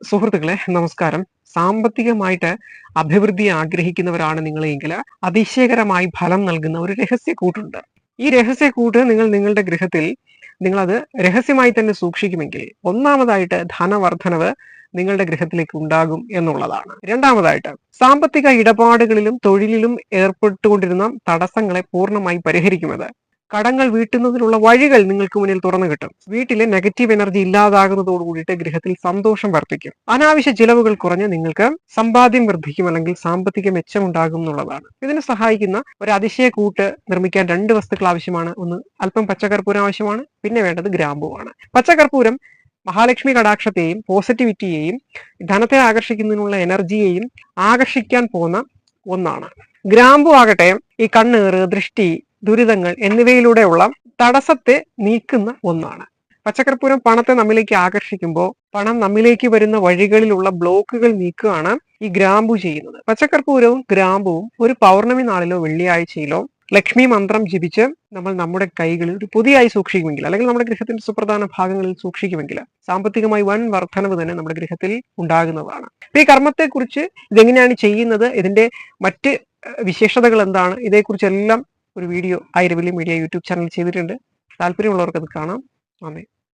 സുഹൃത്തുക്കളെ നമസ്കാരം. സാമ്പത്തികമായിട്ട് അഭിവൃദ്ധി ആഗ്രഹിക്കുന്നവരാണ് നിങ്ങളെങ്കിൽ അതിശയകരമായി ഫലം നൽകുന്ന ഒരു രഹസ്യ കൂട്ടുണ്ട്. ഈ രഹസ്യ കൂട്ട് നിങ്ങൾ നിങ്ങളുടെ ഗൃഹത്തിൽ നിങ്ങൾ അത് രഹസ്യമായി തന്നെ സൂക്ഷിക്കുമെങ്കിൽ ഒന്നാമതായിട്ട് ധനവർദ്ധനവ് നിങ്ങളുടെ ഗൃഹത്തിലേക്ക് ഉണ്ടാകും എന്നുള്ളതാണ്. രണ്ടാമതായിട്ട് സാമ്പത്തിക ഇടപാടുകളിലും തൊഴിലിലും ഏർപ്പെട്ടുകൊണ്ടിരുന്ന തടസ്സങ്ങളെ പൂർണമായി പരിഹരിക്കുന്നത് കടങ്ങൾ വീട്ടുന്നതിനുള്ള വഴികൾ നിങ്ങൾക്ക് മുന്നിൽ തുറന്നു കിട്ടും. വീട്ടിലെ നെഗറ്റീവ് എനർജി ഇല്ലാതാകുന്നതോട് കൂടിയിട്ട് ഗൃഹത്തിൽ സന്തോഷം വർദ്ധിക്കും. അനാവശ്യ ചിലവുകൾ കുറഞ്ഞ് നിങ്ങൾക്ക് സമ്പാദ്യം വർദ്ധിക്കും അല്ലെങ്കിൽ സാമ്പത്തിക മെച്ചം ഉണ്ടാകും എന്നുള്ളതാണ്. ഇതിനെ സഹായിക്കുന്ന ഒരു അതിശയ കൂട്ട് നിർമ്മിക്കാൻ രണ്ട് വസ്തുക്കൾ ആവശ്യമാണ്. ഒന്ന് അല്പം പച്ചക്കർപ്പൂരം ആവശ്യമാണ്. പിന്നെ വേണ്ടത് ഗ്രാമ്പുവാണ്. പച്ചക്കർപ്പൂരം മഹാലക്ഷ്മി കടാക്ഷത്തെയും പോസിറ്റിവിറ്റിയെയും ധനത്തെ ആകർഷിക്കുന്നതിനുള്ള എനർജിയെയും ആകർഷിക്കാൻ പോകുന്ന ഒന്നാണ്. ഗ്രാമ്പു ആകട്ടെ ഈ കണ്ണേറ് ദൃഷ്ടി ദുരിതങ്ങൾ എന്നിവയിലൂടെയുള്ള തടസ്സത്തെ നീക്കുന്ന ഒന്നാണ്. പച്ചക്കർപ്പൂരം പണത്തെ നമ്മിലേക്ക് ആകർഷിക്കുമ്പോൾ പണം നമ്മിലേക്ക് വരുന്ന വഴികളിലുള്ള ബ്ലോക്കുകൾ നീക്കുകയാണ് ഈ ഗ്രാമ്പു ചെയ്യുന്നത്. പച്ചക്കർപ്പൂരവും ഗ്രാമ്പുവും ഒരു പൗർണമി നാളിലോ വെള്ളിയാഴ്ചയിലോ ലക്ഷ്മി മന്ത്രം ജപിച്ച് നമ്മൾ നമ്മുടെ കൈകളിൽ ഒരു പൊതിയായി സൂക്ഷിക്കുമെങ്കിൽ അല്ലെങ്കിൽ നമ്മുടെ ഗൃഹത്തിന്റെ സുപ്രധാന ഭാഗങ്ങളിൽ സൂക്ഷിക്കുമെങ്കിൽ സാമ്പത്തികമായി വൻ വർധനവ് തന്നെ നമ്മുടെ ഗൃഹത്തിൽ ഉണ്ടാകുന്നതാണ്. ഈ കർമ്മത്തെക്കുറിച്ച് ഇതെങ്ങനെയാണ് ചെയ്യുന്നത്? ഇതിന്റെ മറ്റ് വിശേഷതകൾ എന്താണ്? ഇതേക്കുറിച്ചെല്ലാം ഒരു video Airavali media YouTube channel ചെയ്തിട്ടുണ്ട്. താല്പര്യമുള്ളവർക്ക് അത് കാണാം. നന്ദി.